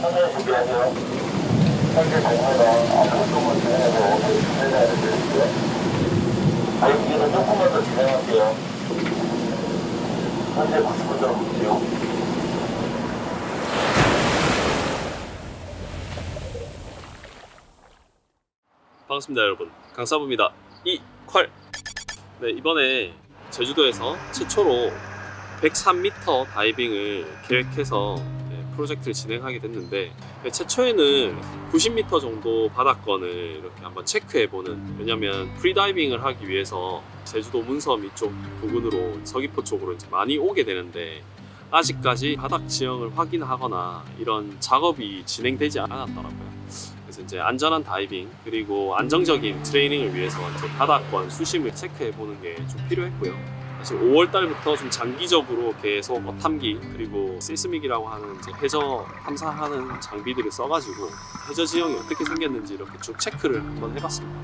현재 준비하세요. 현재 동호회가 앞으로 진행해서 준비해야 되는데 다행히는 조금만 더 진행할게요. 현재 99.6. 반갑습니다 여러분 강사부입니다 이콸 네 이번에 제주도에서 최초로 103m 다이빙을 계획해서 네, 프로젝트를 진행하게 됐는데 네, 최초에는 90m 정도 바닥권을 이렇게 한번 체크해보는 왜냐면 프리다이빙을 하기 위해서 제주도 문섬 이쪽 부근으로 서귀포 쪽으로 이제 많이 오게 되는데 아직까지 바닥 지형을 확인하거나 이런 작업이 진행되지 않았더라고요. 그래서 이제 안전한 다이빙 그리고 안정적인 트레이닝을 위해서 바닥권 수심을 체크해 보는 게 좀 필요했고요. 사실 5월 달부터 좀 장기적으로 계속 어탐기 그리고 시스믹이라고 하는 이제 해저 탐사하는 장비들을 써가지고 해저 지형이 어떻게 생겼는지 이렇게 쭉 체크를 한번 해봤습니다.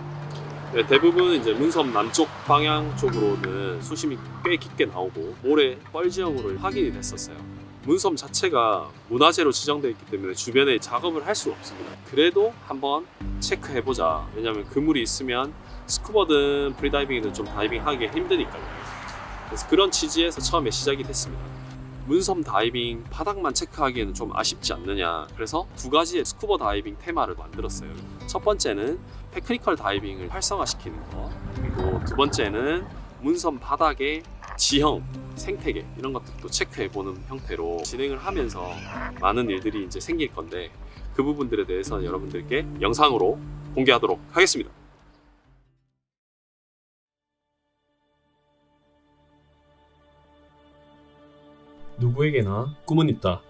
네, 대부분 이제 문섬 남쪽 방향 쪽으로는 수심이 꽤 깊게 나오고 모래 뻘 지형으로 확인이 됐었어요. 문섬 자체가 문화재로 지정되어 있기 때문에 주변에 작업을 할 수가 없습니다. 그래도 한번 체크해보자. 왜냐하면 그물이 있으면 스쿠버든 프리다이빙이든 좀 다이빙하기 힘드니까요. 그래서 그런 취지에서 처음에 시작이 됐습니다. 문섬 다이빙 바닥만 체크하기에는 좀 아쉽지 않느냐. 그래서 두 가지의 스쿠버 다이빙 테마를 만들었어요. 첫 번째는 테크니컬 다이빙을 활성화시키는 거. 그리고 두 번째는 문섬 바닥의 지형, 생태계 이런 것들도 체크해보는 형태로 진행을 하면서 많은 일들이 이제 생길 건데 그 부분들에 대해서 여러분들께 영상으로 공개하도록 하겠습니다. 누구에게나 꿈은 있다.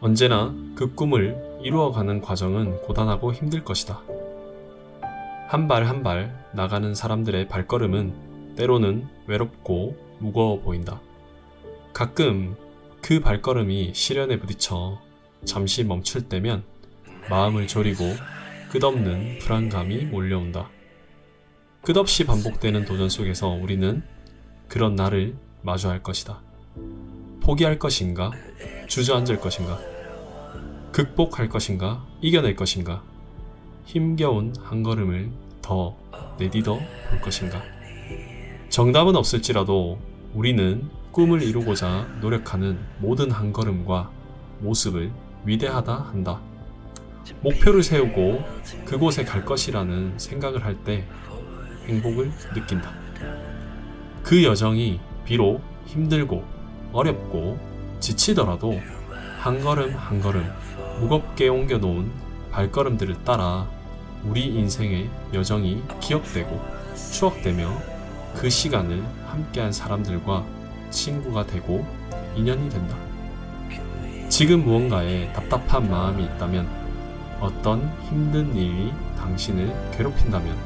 언제나 그 꿈을 이루어가는 과정은 고단하고 힘들 것이다. 한 발 한 발 나가는 사람들의 발걸음은 때로는 외롭고 무거워 보인다. 가끔 그 발걸음이 시련에 부딪혀 잠시 멈출 때면 마음을 졸이고 끝없는 불안감이 몰려온다. 끝없이 반복되는 도전 속에서 우리는 그런 나를 마주할 것이다. 포기할 것인가? 주저앉을 것인가? 극복할 것인가? 이겨낼 것인가? 힘겨운 한 걸음을 더 내디뎌 볼 것인가? 정답은 없을지라도 우리는 꿈을 이루고자 노력하는 모든 한 걸음과 모습을 위대하다 한다. 목표를 세우고 그곳에 갈 것이라는 생각을 할 때 행복을 느낀다. 그 여정이 비록 힘들고 어렵고 지치더라도 한 걸음 한 걸음 무겁게 옮겨놓은 발걸음들을 따라 우리 인생의 여정이 기억되고 추억되며 그 시간을 함께한 사람들과 친구가 되고 인연이 된다. 지금 무언가에 답답한 마음이 있다면 어떤 힘든 일이 당신을 괴롭힌다면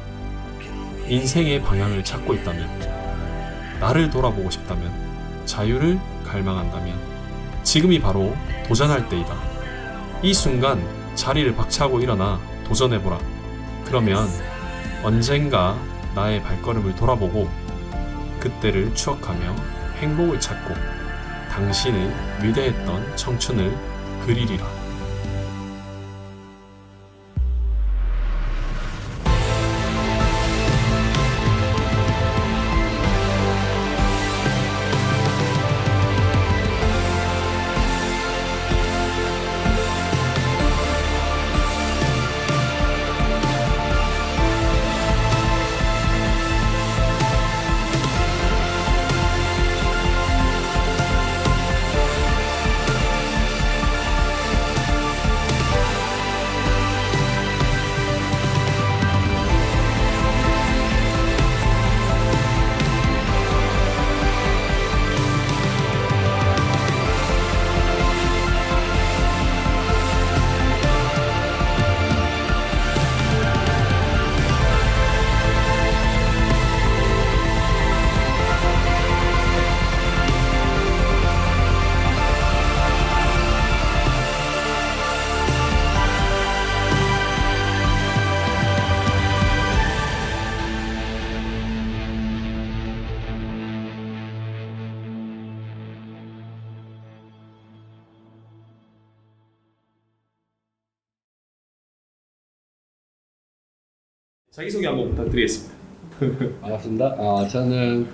인생의 방향을 찾고 있다면 나를 돌아보고 싶다면 자유를 갈망한다면 지금이 바로 도전할 때이다. 이 순간 자리를 박차고 일어나 도전해보라. 그러면 언젠가 나의 발걸음을 돌아보고 그때를 추억하며 행복을 찾고 당신의 위대했던 청춘을 그리리라. 자기소개 한번 부탁드리겠습니다. 반갑습니다. 어, 저는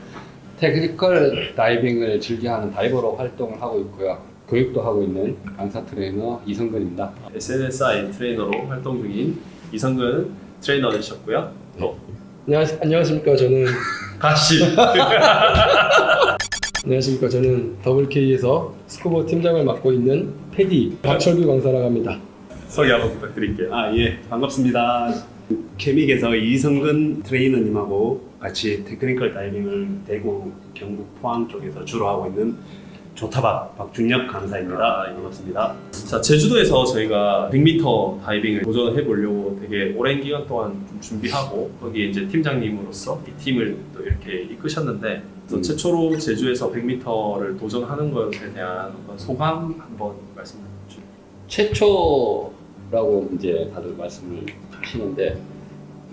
테크니컬 다이빙을 즐겨하는 다이버로 활동을 하고 있고요. 교육도 하고 있는 강사 트레이너 이성근입니다. SNSI 트레이너로 활동 중인 이성근 트레이너이셨고요. 또 안녕하십, 안녕하십니까 저는 다시 안녕하십니까 저는 WK에서 스쿠버 팀장을 맡고 있는 패디 박철규 강사라고 합니다. 소개 한번 부탁드릴게요. 아, 예, 반갑습니다. 케믹에서 이성근 트레이너님하고 같이 테크니컬 다이빙을 대구, 경북, 포항 쪽에서 주로 하고 있는 조타박 박준혁 강사입니다. 아, 예. 반갑습니다. 자 제주도에서 저희가 100m 다이빙을 도전해 보려고 되게 오랜 기간 동안 좀 준비하고 거기 이제 팀장님으로서 이 팀을 또 이렇게 이끄셨는데 그래서 음. 최초로 제주에서 100m를 도전하는 것에 대한 어떤 소감 한번 말씀해 주세요. 최초라고 이제 다들 말씀을 하시는데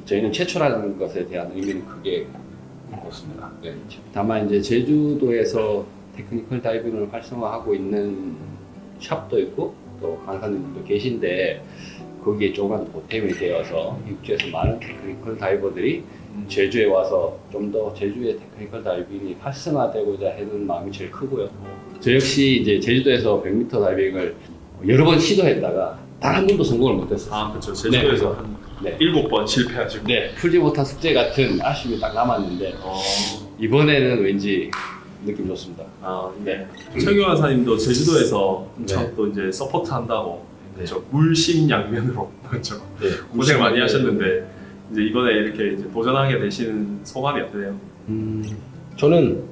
저희는 최초라는 것에 대한 의미는 크게 없습니다. 네. 다만 이제 제주도에서 테크니컬 다이빙을 활성화하고 있는 샵도 있고 또 강사님들도 계신데 거기에 조금 보탬이 되어서 육지에서 많은 테크니컬 다이버들이 제주에 와서 좀 더 제주의 테크니컬 다이빙이 활성화되고자 하는 마음이 제일 크고요. 저 역시 이제 제주도에서 100m 다이빙을 여러 번 시도했다가 단 한 번도 성공을 못했어요. 아 그렇죠. 제주도에서 한 네. 일곱 번 실패하시고. 네, 풀지 못한 숙제 같은 아쉬움이 딱 남았는데 어, 이번에는 왠지 느낌 좋습니다. 아 네. 최규 강사님도 제주도에서 네. 참또 이제 서포트 한다고 네. 그렇죠. 물심양면으로 그렇죠. 네, 고생 많이 하셨는데 이제 이번에 이렇게 이제 도전하게 되시는 소감이 어떠세요? 음, 저는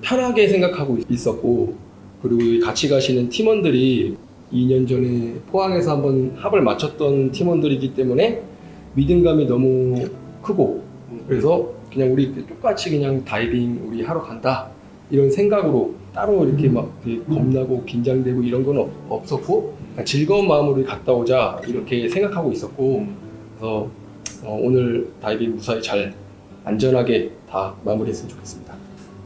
편하게 생각하고 있었고 그리고 여기 같이 가시는 팀원들이 2년 전에 포항에서 한번 합을 맞췄던 팀원들이기 때문에 믿음감이 너무 크고 그래서 그냥 우리 똑같이 그냥 다이빙 우리 하러 간다 이런 생각으로 따로 이렇게 막 되게 겁나고 긴장되고 이런 건 없, 없었고 그냥 즐거운 마음으로 갔다 오자 이렇게 생각하고 있었고 그래서 어, 오늘 다이빙 무사히 잘 안전하게 다 마무리했으면 좋겠습니다.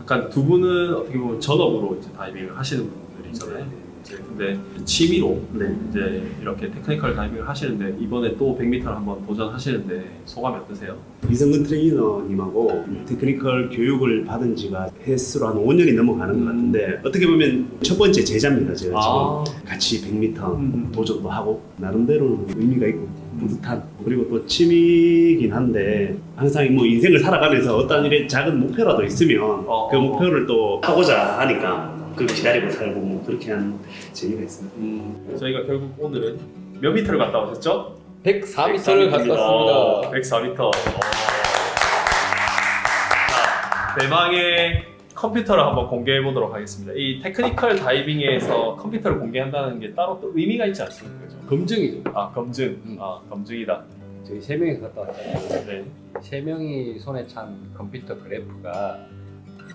약간 두 분은 어떻게 보면 전업으로 이제 다이빙을 하시는 분들이잖아요. 이제 근데 취미로 네. 이제 이렇게 테크니컬 다이빙을 하시는데 이번에 또 100m를 한번 도전하시는데 소감이 어떠세요? 이성근 트레이너님하고 테크니컬 교육을 받은 지가 횟수로 한 5년이 넘어가는 것 같은데 어떻게 보면 첫 번째 제자입니다. 제가 아. 지금 같이 100m 음. 도전도 하고 나름대로 의미가 있고 뿌듯한 그리고 또 취미긴 한데 항상 뭐 인생을 살아가면서 어떤 일에 작은 목표라도 있으면 어, 그 어. 목표를 또 하고자 하니까 그걸 기다리고 살고 뭐 그렇게 하는 재미가 있습니다. 음, 저희가 결국 오늘은 몇 미터를 갔다 오셨죠? 104m를 갔다 어, 왔습니다. 104m. 자, 대망의 컴퓨터를 한번 공개해 보도록 하겠습니다. 이 테크니컬 다이빙에서 컴퓨터를 공개한다는 게 따로 또 의미가 있지 않습니까? 그죠? 검증이죠. 아 검증. 음. 아 검증이다. 저희 세 명이 갔다 왔잖아요. 네. 세 명이 손에 찬 컴퓨터 그래프가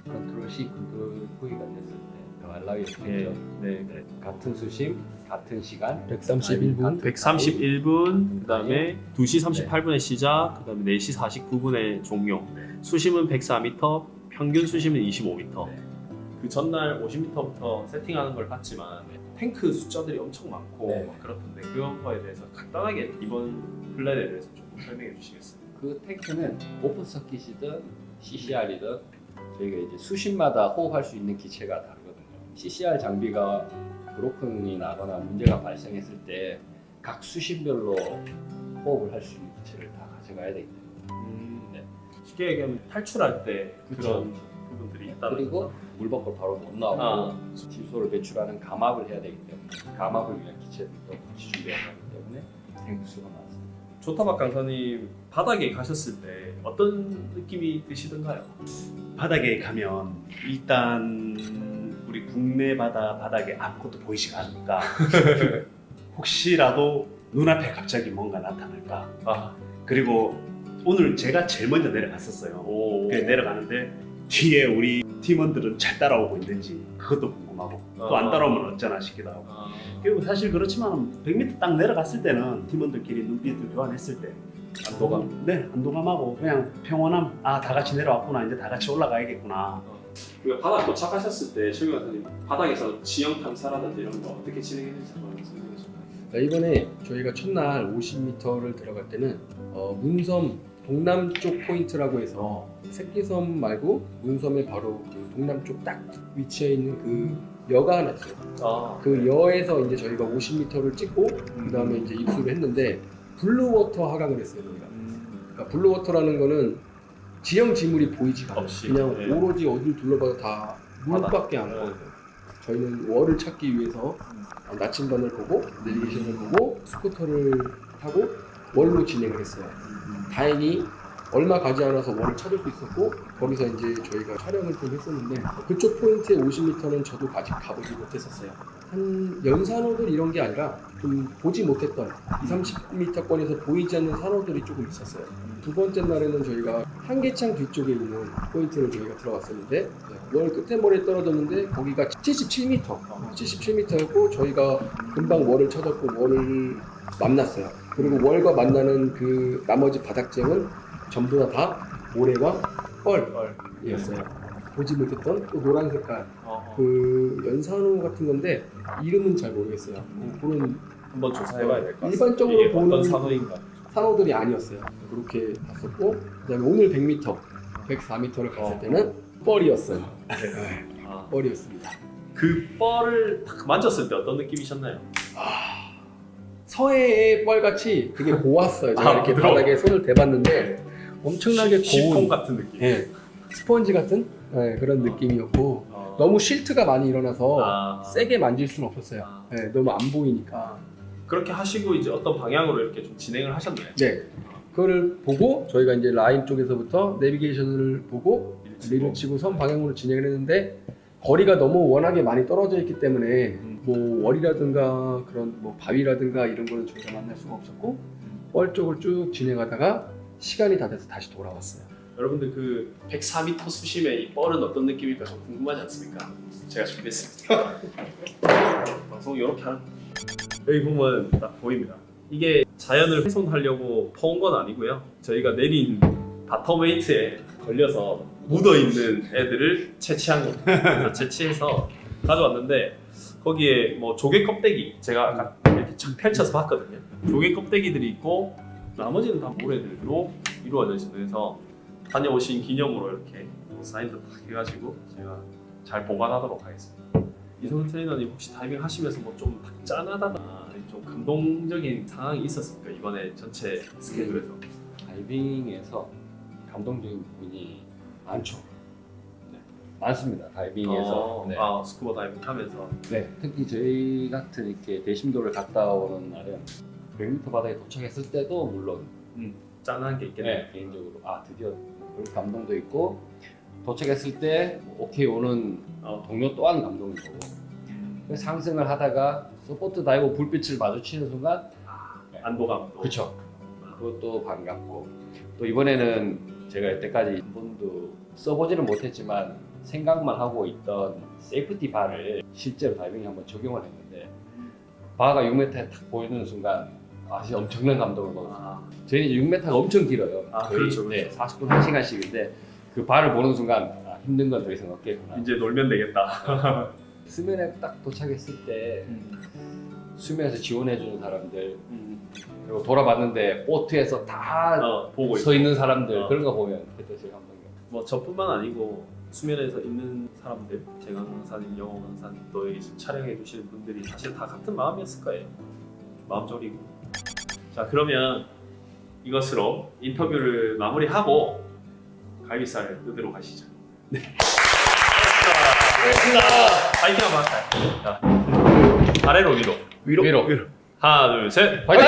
컨트롤 C, 컨트롤 V가 됐을 때더 알라위 네. 됐죠. 네. 네. 같은 수심, 같은 시간, 131분. 131분, 그 다음에 2시 38분에 시작, 그 다음에 4시 49분에 종료. 수심은 104m, 평균 수심은 25m. 그 전날 50m부터 세팅하는 걸 봤지만 탱크 숫자들이 엄청 많고 네. 막 그렇던데 그런 거에 대해서 간단하게 이번 플랜에 대해서 조금 설명해 주시겠어요? 그 탱크는 오픈 서킷이든 CCR이든 저희가 이제 수심마다 호흡할 수 있는 기체가 다르거든요. CCR 장비가 브로큰이 나거나 문제가 발생했을 때 각 수심별로 호흡을 할 수 있는 기체를 다 가져가야 되기 때문에 네. 쉽게 얘기하면 탈출할 때 그쵸. 그런 부분들이 있다는 그리고. 물 밖으로 바로 못 나오고 아. 질소를 배출하는 감압을 해야 되기 때문에 감압을 위한 기체들도 같이 준비해야 하기 때문에 탱크 수가 많습니다. 조타박 강사님 바닥에 가셨을 때 어떤 느낌이 드시던가요? 바닥에 가면 일단 국내 바다 바닥에 아무것도 보이지가 않으니까. 혹시라도 눈앞에 갑자기 뭔가 나타날까? 아, 그리고 오늘 제가 제일 먼저 내려갔었어요. 오. 그 내려가는데 뒤에 우리 팀원들은 잘 따라오고 있는지 그것도 궁금하고 또안 아. 따라오면 어쩌나 싶기도 하고. 아, 그리고 사실 그렇지만 100m 딱 내려갔을 때는 팀원들끼리 눈빛을 교환했을 때 안도감. 네 안도감하고 그냥 평온함. 아 다 같이 내려왔구나. 이제 다 같이 올라가야겠구나 그리고 바닥 도착하셨을 때 최규 강사님 바닥에서 지형 탐사라든지 이런 거 어떻게 진행했는지 한번 설명해 주실까요? 자, 이번에 저희가 첫날 50m를 들어갈 때는 어, 문섬 동남쪽 포인트라고 해서 어. 새끼섬 말고 문섬의 바로 그 동남쪽 딱 위치해 있는 그 여가 하나 있어요. 아, 그 여에서 이제 저희가 50m를 찍고 그 다음에 이제 입수를 했는데 블루워터 하강을 했어요 저희가. 그러니까 블루워터라는 거는 지형 지물이 보이지가 않아요. 없이. 그냥 네. 오로지 어딜 둘러봐도 다 물밖에 안 네. 보여요. 저희는 월을 찾기 위해서 나침반을 보고 내비게이션을 보고 스쿠터를 타고 월로 진행을 했어요. 다행히 얼마 가지 않아서 월을 찾을 수 있었고 거기서 이제 저희가 촬영을 좀 했었는데 그쪽 포인트에 50m는 저도 아직 가보지 못했었어요. 한 연산호들 이런 게 아니라 좀 보지 못했던 2, 30m권에서 보이지 않는 산호들이 조금 있었어요. 두 번째 날에는 저희가 한계창 뒤쪽에 있는 포인트를 저희가 들어갔었는데 월 끝에 머리에 떨어졌는데 거기가 77m, 77m였고 저희가 금방 월을 찾았고 월을 만났어요. 그리고 월과 만나는 그 나머지 바닥재는 전부 다, 다 모래와 뻘이었어요. 보지 못했던 또 노란 색깔 어, 그 연산호 같은 건데 이름은 잘 모르겠어요. 그런 한번 조사해봐야 될 것 같습니다. 일반적으로 이게 어떤 보는 산호인가? 산호들이 아니었어요. 그렇게 봤었고 그다음에 오늘 100m, 104m를 갔을 어. 때는 뻘이었어요. 네, 아, 뻘이었습니다. 그 뻘을 딱 만졌을 때 어떤 느낌이셨나요? 서해의 뻘같이 되게 고왔어요. 제가 아, 이렇게 부드러워. 바닥에 손을 대봤는데 엄청나게 시폰 고운 같은 느낌. 예, 스펀지 같은 예, 그런 느낌이었고 어. 너무 실트가 많이 일어나서 아. 세게 만질 수는 없었어요. 아. 예, 너무 안 보이니까. 그렇게 하시고 이제 어떤 방향으로 이렇게 좀 진행을 하셨나요? 네. 그거를 보고 저희가 이제 라인 쪽에서부터 내비게이션을 보고 리를 치고 선 방향으로 진행을 했는데 거리가 너무 워낙에 많이 떨어져 있기 때문에 음. 뭐 월이라든가 그런 뭐 바위라든가 이런 거는 저희가 만날 수가 없었고 뻘 쪽을 쭉 진행하다가 시간이 다 돼서 다시 돌아왔어요. 여러분들 그 104m 수심의 이 뻘은 어떤 느낌일까 좀 궁금하지 않습니까? 제가 준비했습니다. 방송 이렇게 하는 여기 보면 딱 보입니다. 이게 자연을 훼손하려고 퍼온 건 아니고요. 저희가 내린 바텀 웨이트에 걸려서 묻어 있는 애들을 채취한 겁니다. 채취해서 가져왔는데 거기에 뭐 조개 껍데기 제가 아까 이렇게 쫙 펼쳐서 봤거든요. 조개 껍데기들이 있고 나머지는 다 모래들로 이루어져 있습니다. 그래서 다녀오신 기념으로 이렇게 뭐 사인도 딱 해가지고 제가 잘 보관하도록 하겠습니다. 이성훈 트레이너님 혹시 다이빙 하시면서 뭐 좀 짠하다나 좀 감동적인 상황이 있었습니까 이번에 전체 스케줄에서? 다이빙에서 감동적인 부분이 많죠. 네. 많습니다. 다이빙에서. 어, 네. 아 스쿠버 다이빙 하면서 네. 특히 저희 같은 이렇게 대심도를 갔다 오는 날은 100m 바다에 도착했을 때도 물론 짠한 게 있겠네요. 네, 개인적으로. 아 드디어 그런 감동도 있고 도착했을 때 오케이 오는 어, 동료 또한 감동이 되고. 그래서 상승을 하다가 서포트 다이버 불빛을 마주치는 순간 안도감 도. 그쵸. 그것도 반갑고. 또 이번에는 제가 여태까지 한 번도 써보지는 못했지만 생각만 하고 있던 세이프티 바를 실제로 다이빙에 한번 적용을 했는데 바가 6m에 딱 보이는 순간 아 진짜 엄청난 감동을 받았어요 아, 저희는 이제 6m가 엄청 길어요 아, 거의 그렇죠, 네, 그렇죠. 40분 1시간씩인데 그 바를 보는 순간 아, 힘든 건 더 이상 없겠구나 이제 놀면 되겠다. 수면에 딱 도착했을 때 수면에서 지원해주는 사람들 그리고 돌아봤는데 보트에서 다 어, 보고 서 있어. 있는 사람들 어. 그런 거 보면 그때 제일 감동이에요. 뭐 저뿐만 아니고 수면에서 있는 사람들, 재강 강사님, 영어 강사님, 또 여기 지금 촬영해 주시는 분들이 사실 다 같은 마음이었을 거예요. 마음 졸이고. 자 그러면 이것으로 인터뷰를 마무리하고 갈비살 뜯으러 가시죠. 네. 고맙습니다. 파이팅 한번 할까요? 자, 아래로 위로. 위로. 위로. 하나, 둘, 셋. 파이팅!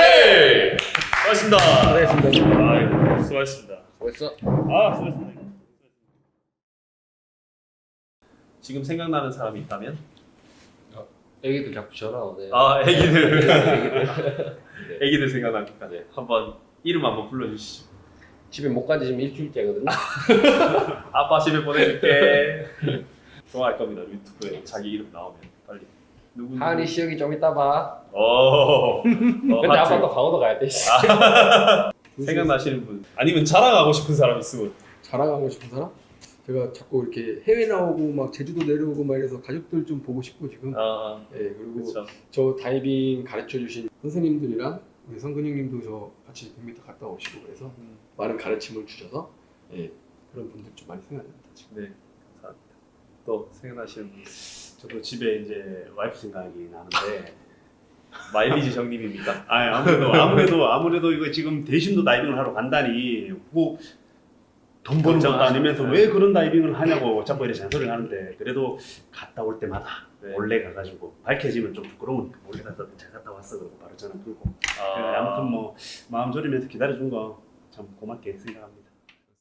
수고하셨습니다. 잘했습니다. 아이고, 수고하셨습니다. 벌써 아, 수고하셨습니다. 지금 생각나는 사람이 있다면? 애기들 자꾸 전화 오네. 아, 애기들. 네. 애기들 생각나니까 네. 한번 이름 한번 불러주시죠. 집에 못 간지 지금 일주일째거든요. 아빠 집에 보내줄게. 좋아할 겁니다. 유튜브에 자기 이름 나오면 빨리. 누구? 하은이 시혁이 좀 이따 봐. 오. 어, 근데 하트. 아빠도 강원도 가야 돼. 씨. 생각나시는 분. 아니면 자랑하고 싶은 사람 있으면. 자랑하고 싶은 사람? 제가 자꾸 이렇게 해외 나오고 막 제주도 내려오고 막 이래서 가족들 좀 보고 싶고 지금. 아, 예, 그리고 그렇죠. 저 다이빙 가르쳐 주신 선생님들이랑 우리 성근육님도 저 같이 100m 갔다 오시고 그래서 음. 많은 가르침을 주셔서 예, 그런 분들 좀 많이 생각납니다 지금. 네, 감사합니다. 또 생각나시는 분? 저도 집에 이제 와이프 생각이 나는데 마일리지 정님입니다. 아 아무래도 아무래도 아무래도 이거 지금 대심도 다이빙을 하러 간다니 뭐 돈 버는 것도 아니면서 네. 왜 그런 다이빙을 하냐고 자꾸 이렇게 잔소리를 하는데 그래도 갔다 올 때마다 네. 몰래 가가지고 밝혀지면 좀 부끄러우니까 몰래 가서 잘 갔다 왔어 그러고 바로 전화 끊고 아, 아무튼 뭐 마음 졸이면서 기다려준 거 참 고맙게 생각합니다.